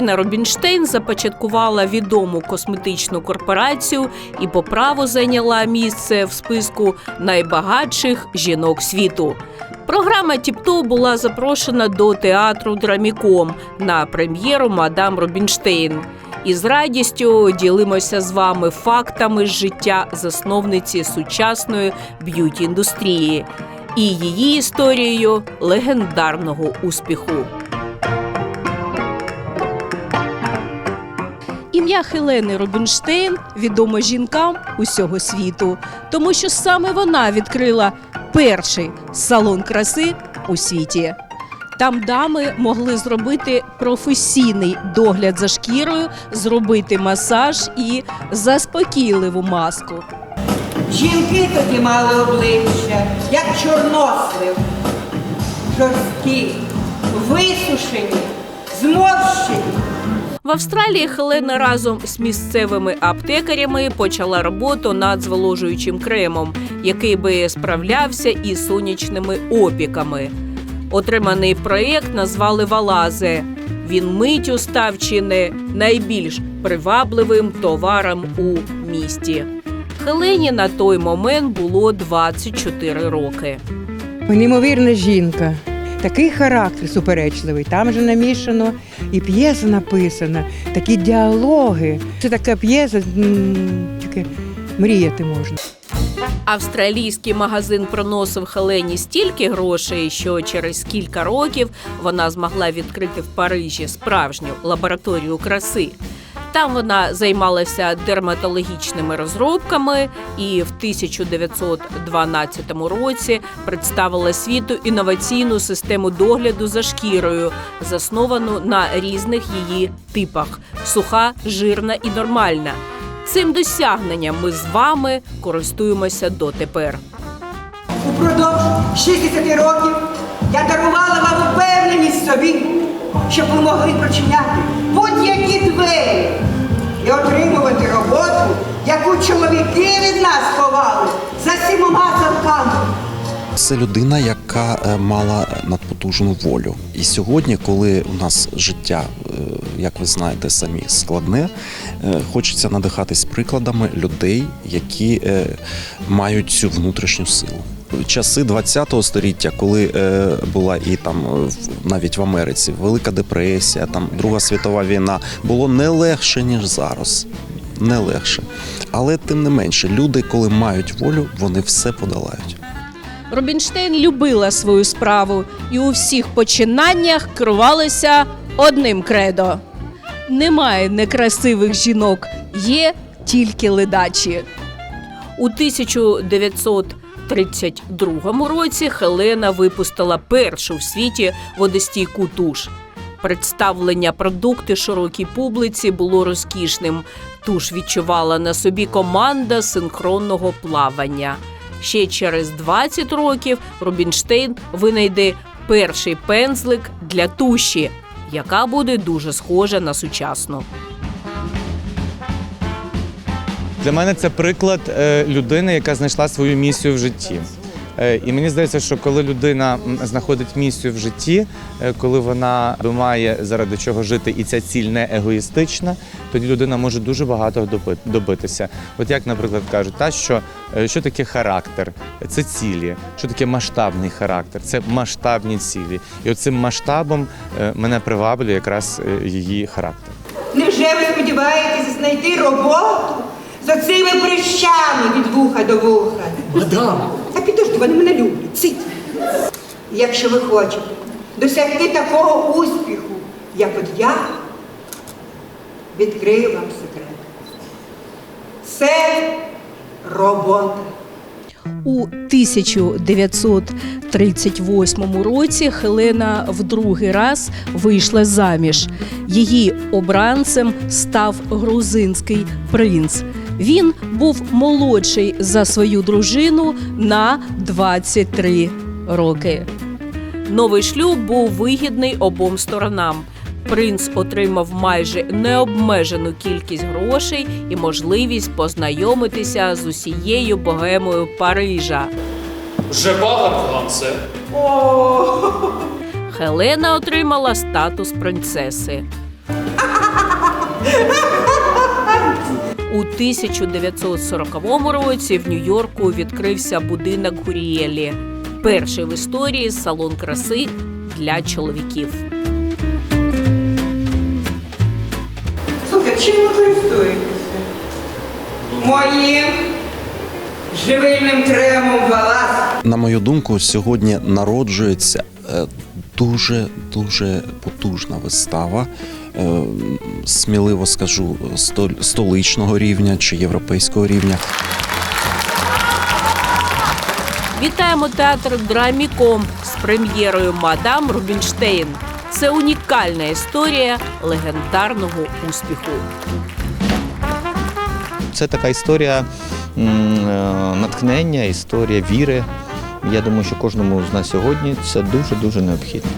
Хелена Робінштейн започаткувала відому косметичну корпорацію і по праву зайняла місце в списку найбагатших жінок світу. Програма Тіпто була запрошена до театру Драміком на прем'єру Мадам Робінштейн. І з радістю ділимося з вами фактами життя засновниці сучасної б'юті індустрії і її історією легендарного успіху. Ім'я Хелени Робінштейн відомо жінкам усього світу, тому що саме вона відкрила перший салон краси у світі. Там дами могли зробити професійний догляд за шкірою, зробити масаж і заспокійливу маску. Жінки тоді мали обличчя, як чорнослив, жорсткі, висушені, зморщені. В Австралії Хелена разом з місцевими аптекарями почала роботу над зволожуючим кремом, який би справлявся із сонячними опіками. Отриманий проєкт назвали Валазе. Він миттю став чи не найбільш привабливим товаром у місті. Хелені на той момент було 24 роки. Неймовірна жінка. Такий характер суперечливий. Там же намішано і п'єса написана, такі діалоги. Це така п'єса, таке мріяти можна. Австралійський магазин приносив Хелені стільки грошей, що через кілька років вона змогла відкрити в Парижі справжню лабораторію краси. Там вона займалася дерматологічними розробками і в 1912 році представила світу інноваційну систему догляду за шкірою, засновану на різних її типах: суха, жирна і нормальна. Цим досягненням ми з вами користуємося дотепер. Упродовж 60 років я дарувала вам упевненість собі, щоб ви могли прочиняти будь-які двері і отримувати роботу, яку чоловіки від нас ховали за сімома замками. Це людина, яка е, мала надпотужну волю. І сьогодні, коли у нас життя, е, як ви знаєте, самі складне, е, хочеться надихатись прикладами людей, які мають цю внутрішню силу. Часи 20-го століття, коли е, була і там е, навіть в Америці Велика депресія, там Друга світова війна, було не легше ніж зараз. Не легше. Але тим не менше, люди, коли мають волю, вони все подолають. Робінштейн любила свою справу і у всіх починаннях керувалася одним кредо: немає некрасивих жінок, є тільки ледачі. У 1932 році Хелена випустила першу в світі водостійку туш. Представлення продукти широкій публіці було розкішним. Туш відчувала на собі команда синхронного плавання. Ще через 20 років Рубінштейн винайде перший пензлик для туші, яка буде дуже схожа на сучасну. Для мене це приклад е, людини, яка знайшла свою місію в житті. Е, І мені здається, що коли людина знаходить місію в житті, е, коли вона має заради чого жити, і ця ціль не егоїстична, тоді людина може дуже багато доби- добитися. От як, наприклад, кажуть, та що, що таке характер? Це цілі. Що таке масштабний характер? Це масштабні цілі. І оцим масштабом мене приваблює якраз її характер. Невже ви сподіваєтеся знайти роботу з від вуха до вуха? Мадам! Та підожди, вони мене люблять. Цить. Якщо ви хочете досягти такого успіху, як от я, відкрию вам секрет. Це робота. У 1938 році Хелена в другий раз вийшла заміж. Її обранцем став грузинський принц. Він був молодший за свою дружину на 23 роки. Новий шлюб був вигідний обом сторонам. Принц отримав майже необмежену кількість грошей і можливість познайомитися з усією богемою Парижа. Вже багато вам це. Хелена отримала статус принцеси. У 1940 році в Нью-Йорку відкрився будинок Гурієлі. Перший в історії салон краси для чоловіків. Слухай, чим ви користуєтеся? Моїм живильним кремом валас. На мою думку, сьогодні народжується е, дуже дуже потужна вистава. е, Сміливо скажу, сто- столичного рівня чи європейського рівня. Вітаємо театр Драміком з прем'єрою Мадам Рубінштейн. Це унікальна історія легендарного успіху. Це така історія е, натхнення, історія віри. Я думаю, що кожному з нас сьогодні це дуже дуже необхідно.